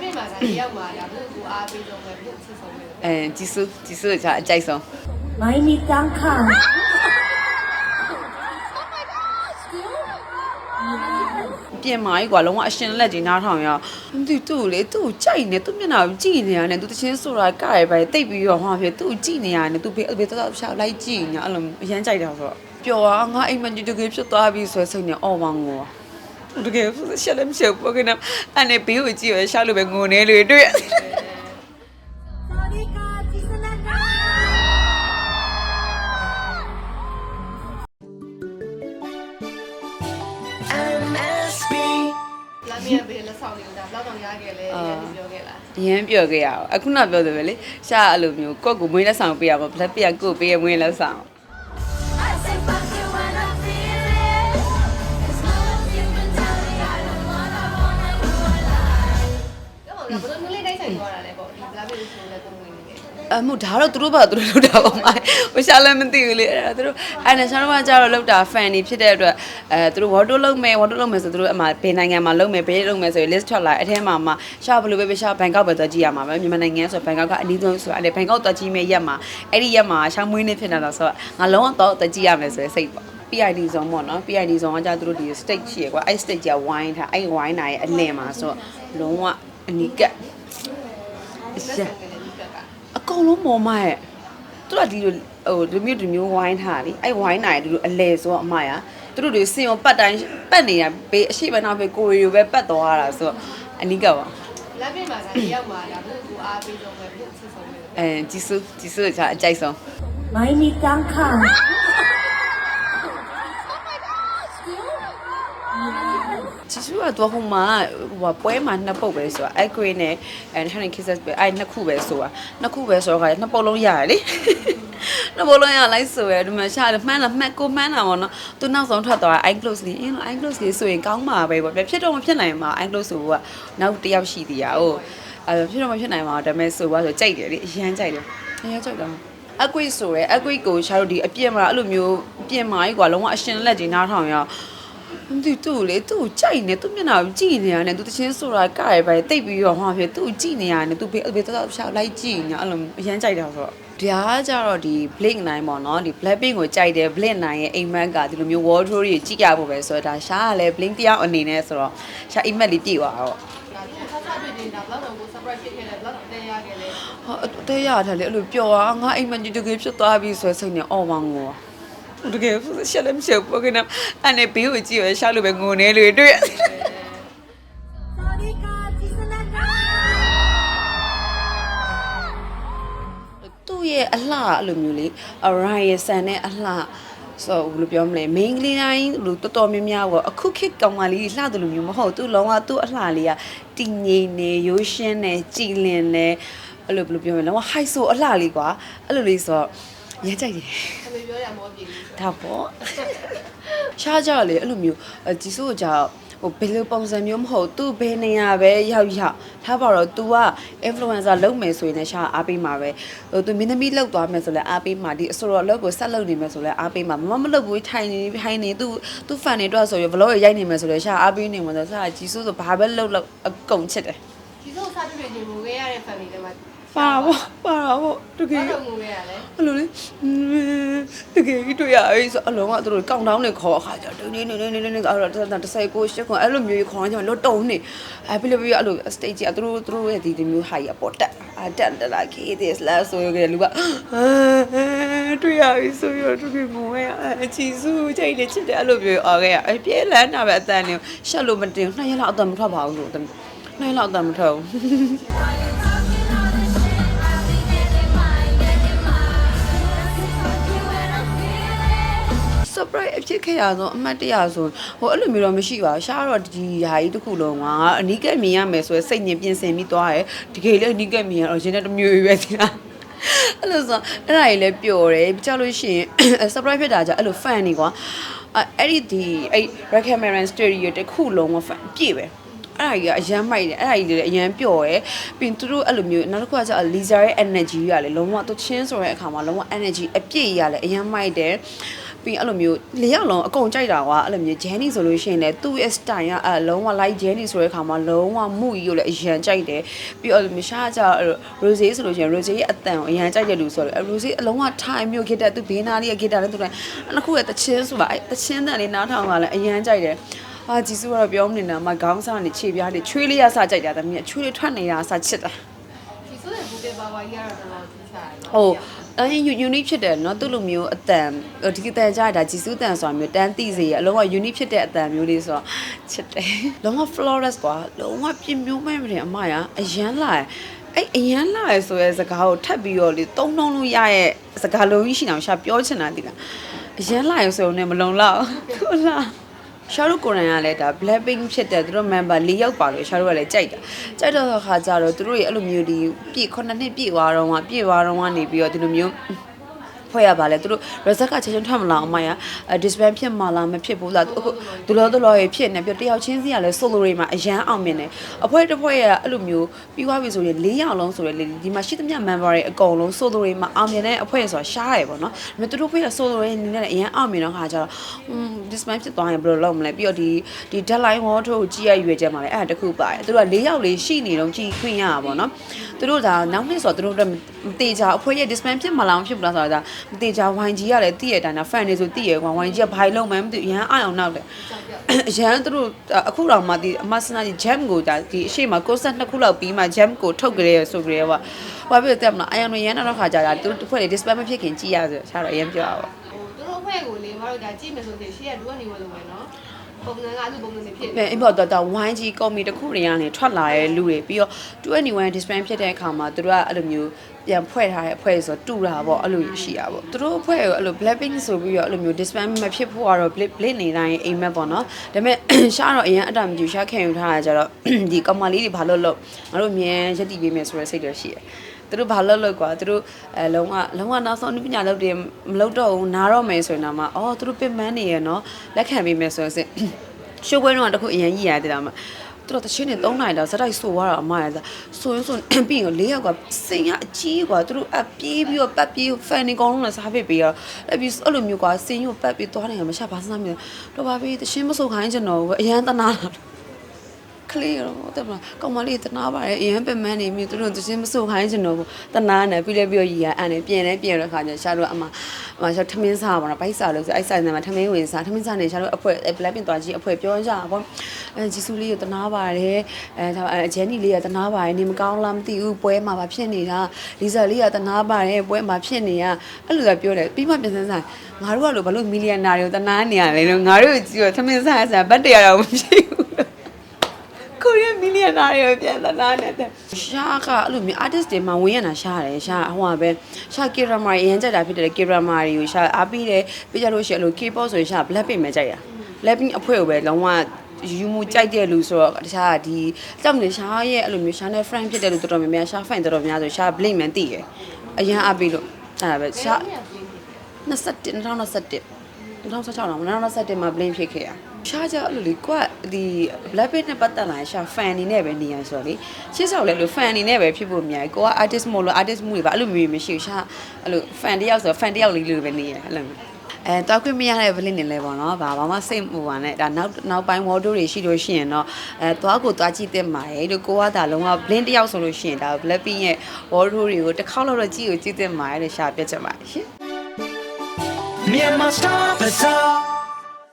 ပြည့်မှာကတယောက်မှာဒါဘုကိုအားပေးဆုံးပဲဘုချစ်ဆုံးပဲအဲကြီးစုကြီးစုကအကြိုက်ဆုံးမိုင်းမီတန်ခါ ပြင်မာကြီးကွာလုံးဝအရှင်လက်ကြီးနားထောင်ရမသိသူ့လေသူ့ကြိုက်နေသူ့မျက်နှာကိုကြည့်နေရတယ်သူတချင်းဆိုတာကရပဲတိတ်ပြီးတော့ဟောဖြစ်သူ့ကြည့်နေရတယ်သူ့ဘေးဘေးတော့ရှောက်လိုက်ကြည့်ညာအဲ့လိုအရန်ကြိုက်တာဆိုတော့ပျော်အောင်ငါအိမ်မကြီးတကယ်ဖြစ်သွားပြီဆိုစိတ်နဲ့အော်ဝမ်းကွာ တကယ်ရှက်လည်းမရှက်ဘူးပေါ့ကနေအဲ့နဲ့ဘေးကိုကြည့်ရရှာလို့ပဲငုံနေလေတွေ့လာမြဲပဲလက်ဆောင်နေတာဘလောက်တော့ရခဲ့လဲပြောခဲ့လားအရင်ပြောခဲ့ရအောင်အခုနောက်ပြောတယ်ပဲလေရှာအဲ့လိုမျိုးကိုယ့်ကိုမွေးလက်ဆောင်ပေးရပါဘလက်ပြက်ကို့ပေးရမွေးလက်ဆောင် အမှုဒါတော့သူတို့ဘာသူတို့လုပ်တာပါမိုင်းဟိုရှာလည်းမသိဘူးလေအဲ့ဒါသူတို့အဲ့ဒါရှာတော့ကကြတော့လုပ်တာ fan နေဖြစ်တဲ့အတွက်အဲသူတို့ water လုပ်မယ် water လုပ်မယ်ဆိုသူတို့အမှဘယ်နိုင်ငံမှာလုပ်မယ်ဘယ်လုပ်မယ်ဆိုရင် list ထွက်လာအထဲမှာမှရှာဘယ်လိုပဲပဲရှာဘန်ကောက်ပဲသွားကြည့်ရမှာပဲမြန်မာနိုင်ငံဆိုဘန်ကောက်ကအနည်းဆုံးဆိုအဲ့ဒါဘန်ကောက်သွားကြည့်မယ်ရက်မှာအဲ့ဒီရက်မှာရှာမွေးနေဖြစ်နေတာဆိုတော့ငါလုံးဝတော့သွားကြည့်ရမယ်ဆိုရင်စိတ်ပေါ့ PID ဇုံပေါ့နော် PID ဇုံကကြသူတို့ဒီ state ရှိရကွာအဲ့ state ကြီးက wine ထားအဲ့ wine နာရဲ့အလင်မှာဆိုတော့လုံးဝအနီးကပ်အရှာအ ကုန်လုံးမော်မရဲ့သူတို့ကဒီလိုဟိုဒီမျိုးဒီမျိုးဝိုင်းထားလीအဲ့ဝိုင်းနိုင်ဒီလိုအလဲဆိုတော့အမရသူတို့တွေစင်အောင်ပတ်တိုင်းပတ်နေတာဘေးအရှိမနာဘေးကိုရီကိုပဲပတ်သွားတာဆိုတော့အနိကပါလက်ပြမှာကရောက်မှာဒါဘူးကိုအားပေးဆုံးပဲဘူးဆစ်ဆုံးပဲအဲဂျီဆူဂျီဆူကအကြိုက်ဆုံးမိုင်းမီတန်ခါ ကတော့ဟိုမှာဟိုပွဲမှာနှစ်ပုတ်ပဲဆိုတာအဲ့ green နဲ့အဲ honey kisses ပဲအဲ့နှစ်ခုပဲဆိုတာနှစ်ခုပဲဆိုတော့ခါနှစ်ပုတ်လုံးရတယ်လေနှစ်ပုတ်လုံးရလိုက်ဆိုရဒီမှာရှာတယ်မှန်းလားမှတ်ကိုမှန်းတာပေါ့နော်သူနောက်ဆုံးထွက်သွား eye close လေးအင်း eye close လေးဆိုရင်ကောင်းမှာပဲပေါ့ဖြစ်တော့မဖြစ်နိုင်မှာ eye close ဆိုကနောက်တစ်ယောက်ရှိသေးရဟုတ်အဲဖြစ်တော့မဖြစ်နိုင်မှာဒါပေမဲ့ဆိုပါဆိုကြိုက်တယ်လေအရန်ကြိုက်တယ်အရန်ကြိုက်တာအကွိဆိုရဲအကွိကိုရှာတို့ဒီအပြစ်မှာအဲ့လိုမျိုးအပြစ်မှာကြီးကွာလုံးဝအရှင်လက်ကြီးနားထောင်ရအောင် သူသူ့ကိုလေသူ့ကိုကြိုက်နေသူ့မျက်နှာကိုကြည့်နေရတယ်သူတချင်းဆိုတာကရပဲတိတ်ပြီးတော့ဟောဖြစ်သူ့ကိုကြည့်နေရတယ်သူဘေးဘေးတော့ရှောက်လိုက်ကြည့်နေအဲ့လိုအရန်ကြိုက်တာဆိုတော့ဒါကကြတော့ဒီ Blink 9ပေါ့နော်ဒီ Blackpink ကိုကြိုက်တယ် Blink 9ရဲ့အိမ်မက်ကဒီလိုမျိုး wall tour တွေကြည့်ကြဖို့ပဲဆိုတော့ဒါရှားကလည်း Blink တယောက်အနေနဲ့ဆိုတော့ရှားအိမ်မက်လေးပြည့်သွားတော့ဒါသူဆက်ဆက်တွေ့နေတာဘလောက်တော့ကို surprise ဖြစ်ခဲ့တယ်ဘလောက်တော့တဲရခဲ့လဲဟာအသေးရတယ်လေအဲ့လိုပျော်อ่ะငါအိမ်မက်ကြီးတကယ်ဖြစ်သွားပြီဆိုစိတ်နဲ့အော်ပါငို တကယ်ရှက်လည်းမရှက်ဘူးကနအဲ့နဲ့ဘေးကိုကြည့်ရရှောက်လို့ပဲငုံနေလေတွေ့သူ့ရဲ့အလှအဲ့လိုမျိုးလေအရိုင်ဆန်နဲ့အလှဆိုဘယ်လိုပြောမလဲမိန်းကလေးတိုင်းလူတော်တော်များများပေါ့အခုခေတ်ကောင်မလေးလှတယ်လို့မျိုးမဟုတ်သူလုံးဝသူ့အလှလေးကတည်ငြိမ်နေရိုးရှင်းနေကြည်လင်နေအဲ့လိုဘယ်လိုပြောမလဲလုံးဝဟိုက်ဆိုအလှလေးကွာအဲ့လိုလေးဆိုတော့ ရမ်းကြိုက်တယ် အမေပြောရမောပြေပြီဆို ဒါပေါ့ရှားကြလေအဲ့လိုမျိုးအជីဆိုးကြောင့်ဟိုဘယ်လိုပုံစံမျိုးမဟုတ်သူဘယ်နေရာပဲရောက်ရောက်ထားပါတော့ तू က influencer လုပ်မယ်ဆိုရင်လည်းရှားအားပေးမှာပဲဟို तू မင်းသမီးလောက်သွားမယ်ဆိုလည်းအားပေးမှာဒီအစိုးရအလုပ်ကိုဆက်လုပ်နေမယ်ဆိုလည်းအားပေးမှာမမမလုပ်ဘူးထိုင်နေထိုင်နေ तू तू fan နေတော့ဆိုရ vlog ရိုက်နေမယ်ဆိုလည်းရှားအားပေးနေမှာဆိုရှားជីဆိုးဆိုဘာပဲလုပ်လို့အကုန်ချစ်တယ် ဒီလိုစားတွေ့နေငိုခဲ့ရတဲ့ family တွေမှာ ပါပေါ့ပါပေါ့တကယ်ဘာလို့ငိုခဲ့ရလဲအဲ့လိုလေတကယ်ကြီးတွေ့ရပြီဆိုအလုံးကသူတို့ကောင်းတောင်းနေခေါ်အခါကျတော့နေနေနေနေနေအဲ့တော့တစ်ဆိုင်ကိုရှစ်ခွန်အဲ့လိုမျိုးခေါ်ကြမှာလို့တုံနေအဲ့ပြလို့ပြအဲ့လို stage ကသူတို့သူတို့ရဲ့ဒီဒီမျိုး high ပေါ်တက်အတက်တလာခေး this လာဆိုရကြလူကတွေ့ရပြီဆိုရတကယ်ငိုရအချီစုချိန်နေချစ်တယ်အဲ့လိုမျိုးအော်ခဲ့ရအပြေးလန်းတာပဲအတန်နေရှက်လို့မတင်နှစ်ရက်လောက်အတန်မထွက်ပါဘူးလို့နှစ်ရက်လောက်အတန်မထွက်ဘူး surprise အဖြစ်ခဲ့ရဆုံးအမှတ်တရဆိုဟိုအဲ့လိုမျိုးတော့မရှိပါဘူးရှားတော့ဒီဟာကြီးတစ်ခုလုံးကအနီးကပ်မြင်ရမယ်ဆိုရယ်စိတ်ညစ်ပြင်ဆင်ပြီးသွားတယ်တကယ်လည်းအနီးကပ်မြင်ရတော့ရင်းတဲ့တစ်မျိုးပဲဒီလားအဲ့လိုဆိုအဲ့ဒါကြီးလည်းပျော်တယ်ကြောက်လို့ရှိရင် surprise ဖြစ်တာကြအဲ့လို fan နေကွာအဲ့အဲ့ဒီဒီအဲ့ recommend stereo တစ်ခုလုံးက fan ပြည့်ပဲအဲ့ဒါကြီးကအရန်မိုက်တယ်အဲ့ဒါကြီးလည်းအရန်ပျော်ရယ်ပြီးရင်သူတို့အဲ့လိုမျိုးနောက်တစ်ခုကကျတော့ Lisa ရဲ့ energy ကလည်းလုံးဝသူချင်းဆိုတဲ့အခါမှာလုံးဝ energy အပြည့်ရလည်းအရန်မိုက်တယ် ပြီးရင်အဲ့လိုမျိုးလေးယောက်လုံးအကုန်ကြိုက်တာကွာအဲ့လိုမျိုး Jenny ဆိုလို့ရှိရင်လည်းသူ့ရဲ့ style ကအဲလုံးဝ like Jenny ဆိုတဲ့ခါမှာလုံးဝမှုကြီးကိုလည်းအရန်ကြိုက်တယ်ပြီးတော့မရှားကြအဲ့လို Rose ဆိုလို့ရှိရင် Rose ရဲ့အတန်ကိုအရန်ကြိုက်တယ်လို့ဆိုတော့ Rose အလုံးဝ time မျိုးခေတ္တသူဘေးနာလေးရဲ့ခေတ္တလည်းသူလည်းနှစ်ခုရဲ့တချင်းဆိုတာအဲတချင်းတန်လေးနားထောင်ကလည်းအရန်ကြိုက်တယ်အာဂျီစုကတော့ပြောမနေတာမခေါင်းစားနေခြေပြားနေချွေးလေးရစကြိုက်တာတမီးချွေးလေးထွက်နေတာစချစ်တာ ဒီဆိုရင်ဘူပေပါဝါကြီးကတော့တော်တော်ထူးခြားတယ် ဟုတ်အရင် unique ဖြစ်တယ်เนาะသူ့လိုမျိုးအတန်ဒီကတန်ကြရတာဂျီစုတန်ဆိုတာမျိုးတန်းသိစေရအလုံးဝ unique ဖြစ်တဲ့အတန်မျိုးလေးဆိုတော့ချစ်တယ်လုံးဝ flawless ကွာလုံးဝပြင်းမျိုးမဲ့မတယ်အမရအရန်လာအဲ့အရန်လာရဆိုရဲစကားကိုထပ်ပြီးတော့လေတုံးတုံးလို့ရရဲ့စကားလုံးကြီးရှိနေအောင်ရှာပြောချင်တာတိလားအရန်လာရဆိုရင်လည်းမလုံလောက်ဟုတ်လား ရှာရုကိုရန်ကလည်းဒါ Blackpink ဖြစ်တဲ့သူတို့ member ၄ယောက်ပါလို့ရှာရုကလည်းကြိုက်တာကြိုက်တော့ခါကြတော့သူတို့ရဲ့အဲ့လိုမျိုးဒီပြည့်9နှစ်ပြည့်သွားတော့ကပြည့်သွားတော့ကနေပြီးတော့ဒီလိုမျိုး ဖွဲ့ရပါလေသူတို့ result ကချက်ချင်းထွက်မလာအောင်မရ disband ဖြစ်မလားမဖြစ်ဘူးလားအခုဒူလောဒူလောရဖြစ်နေပြတယောက်ချင်းစီကလည်း solo တွေမှာအရန်အောင်မြင်တယ်အဖွဲတစ်ဖွဲရအဲ့လိုမျိုးပြီးသွားပြီဆိုရင်၄ယောက်လုံးဆိုရလေဒီမှာရှိသမျှ member တွေအကုန်လုံး solo တွေမှာအောင်မြင်တဲ့အဖွဲဆိုတာရှားရပေါ့နော်ဒါပေမဲ့သူတို့ဖွဲရ solo တွေအနေနဲ့အရန်အောင်မြင်တော့ခါကြတော့ disband ဖြစ်သွားရင်ဘယ်လိုလုပ်မလဲပြီးတော့ဒီဒီ deadline wall ထုတ်ကြည့်ရရွေချက်မှာလည်းအဲ့ဒါတခုပါတယ်သူတို့က၄ယောက်လေးရှိနေတော့ကြည့်ခွင့်ရတာပေါ့နော် သူတို့ဒါနောက်နှစ်ဆိုတော့သူတို့မတေချာအဖွဲရ disband ဖြစ်မလားမဖြစ်ဘူးလားဆိုတာဒါမတေချာ YG ကလည်းတည့်ရတာနာ fan တွေဆိုတည့်ရကွာ YG ကဘာလုံးမှမသိရန်အာအောင်နောက်တယ်အရန်သူတို့အခုတော့မှဒီအမစနာကြီး jam ကိုဒါဒီအရှိမကိုဆက်နှစ်ခုလောက်ပြီးမှ jam ကိုထုတ်ကြရဲဆိုကြရဲကွာဘာဖြစ်လဲတဲ့မလားအယံရန်တော့ခါကြတာသူတို့ဖွဲ့လေ disband မဖြစ်ခင်ကြည့်ရဆိုခြားတော့အရင်ပြောတာပေါ့ဟိုသူတို့အဖွဲ့ကိုလေမတို့ဒါကြည့်မယ်ဆိုရင်ရှေ့ကဒူကနေဝယ်လို့ပဲနော် ပုံစံကအဲ့လိုပုံစံတွေဖြစ်ပဲအင်ပေါ်တော့တော့ YG ကော်မီတစ်ခုတွေကနေထွက်လာတဲ့လူတွေပြီးတော့21 disband ဖြစ်တဲ့အခါမှာသူတို့ကအဲ့လိုမျိုးပြန်ဖွဲ့ထားတဲ့အဖွဲ့ဆိုတူတာပေါ့အဲ့လိုရှိတာပေါ့သူတို့အဖွဲ့ကိုအဲ့လို blackpink ဆိုပြီးတော့အဲ့လိုမျိုး disband မဖြစ်ဖို့ကတော့ blip blip နေတိုင်းအိမ်မက်ပေါ့နော်ဒါပေမဲ့ရှားတော့အရင်အတမကြည့်ရှားခံယူထားတာကြတော့ဒီကောင်မလေးတွေဘာလို့လို့ငါတို့အမြဲရက်တည်ပေးမယ်ဆိုတဲ့စိတ်တော့ရှိတယ် သူတို့ဘာလုပ်လို့ကွာသူတို့အဲလုံးဝလုံးဝနောက်ဆုံးအနုပညာလုပ်တယ်မလုပ်တော့ဘူးနားတော့မယ်ဆိုရင်တော့မှအော်သူတို့ပင်ပန်းနေရနော်လက်ခံပေးမယ်ဆိုရင်ရှိုးပွဲတော့တခုအရင်ကြီးရတယ်လားမသူတို့တချင်းနဲ့3နိုင်တော့ဇက်တိုက်ဆိုသွားတာအမရဆိုဆိုရင်ဆိုပြီးရင်၄ယောက်ကစိန်ကအကြီးကွာသူတို့အပြေးပြီးတော့ပတ်ပြေးဖန်နေကောင်းလုံးနဲ့စားပစ်ပြီးတော့အဲ့ပြီးအဲ့လိုမျိုးကွာစိန်ကိုပတ်ပြီးသွားနေရမရှာဘာစမ်းမြင်တော့ပါပြီတချင်းမဆိုခိုင်းကျွန်တော်အရန်တနာလာ ကလေးရောတဲ့မကောင်မလေးတနာပါတယ်အရင်ပင်မနေမိသူတို့သူချင်းမဆိုခိုင်းချင်တော့ဘူးတနာနဲ့ပြီးလဲပြီးတော့ရီရအန်နဲ့ပြင်လဲပြင်ရခါကျရှာတော့အမအမရှာထမင်းစားပါတော့ဘိုက်စားလို့ဆိုအဲ့ဆိုင်မှာထမင်းဝင်စားထမင်းစားနေရှာတော့အဖွဲဘလက်ပင်သွားကြီးအဖွဲပြောကြတာပေါ့အဲဂျီဆူလေးကိုတနာပါတယ်အဲဒါအဲဂျန်နီလေးကတနာပါတယ်နေမကောင်းလားမသိဘူးပွဲမှာပါဖြစ်နေတာလီဇာလေးကတနာပါတယ်ပွဲမှာဖြစ်နေရအဲ့လိုကပြောတယ်ပြီးမှပြန်စမ်းစားငါတို့ကလို့ဘာလို့မီလီယံနာတွေကိုတနာနေရလဲလို့ငါတို့ကြည့်တော့ထမင်းစားစားဘတ်တရတော့မဖြစ်ဘူးကိုရီးယား မီလီယံနာတွေပြန်လာနာနေတဲ့ရှားကအဲ့လိုမျိုး artist တွေမှာဝင်ရတာရှားတယ်ရှားဟိုကပဲရှားကီရမာအရင်ကြက်တာဖြစ်တယ်ကီရမာတွေကိုရှားအားပြီးတယ်ပြီးကြလို့ရှိရင်အဲ့လို K-pop ဆိုရင်ရှား Blackpink ပဲကြိုက်တာ Blackpink အဖွဲကိုပဲလုံးဝယူမှုကြိုက်တဲ့လူဆိုတော့တခြားဒီကြောက်နေရှားရဲ့အဲ့လိုမျိုးရှားနဲ့ friend ဖြစ်တဲ့လူတော်တော်များများရှား fan တော်တော်များဆိုရှား Blink မှန်သိရယ်အရင်အားပြီးလို့အဲ့ဒါပဲရှား21 2021 2016တော့2021မှာ blink ဖြစ်ခဲ့ရ ရှားကြအဲ့လိုလေကွာဒီ blackpink နဲ့ပတ်သက်လာရင်ရှား fan အနေနဲ့ပဲနေရဆိုတော့လေရှေ့ဆောက်လဲလို့ fan အနေနဲ့ပဲဖြစ်ဖို့အများကြီးကိုက artist မို့လို့ artist မှုတွေပါအဲ့လိုမျိုးမရှိဘူးရှားအဲ့လို fan တယောက်ဆို fan တယောက်လေးလို့ပဲနေရအဲ့လိုမျိုးအဲတောက်ခွင့်မရတဲ့ blink နေလဲပေါ့နော်။ဘာဘာမှစိတ်မပူပါနဲ့။ဒါနောက်နောက်ပိုင်း wardrobe တွေရှိလို့ရှိရင်တော့အဲသွားကိုသွားကြည့်တင်ပါရဲ့လို့ကိုကဒါလုံးဝ blink တယောက်ဆိုလို့ရှိရင်ဒါ blackpink ရဲ့ wardrobe တွေကိုတစ်ခေါက်လောက်တော့ကြည့်ကိုကြည့်တင်ပါရဲ့လို့ရှာပြချက်ပါရှင်။ Myanmar Star Bazaar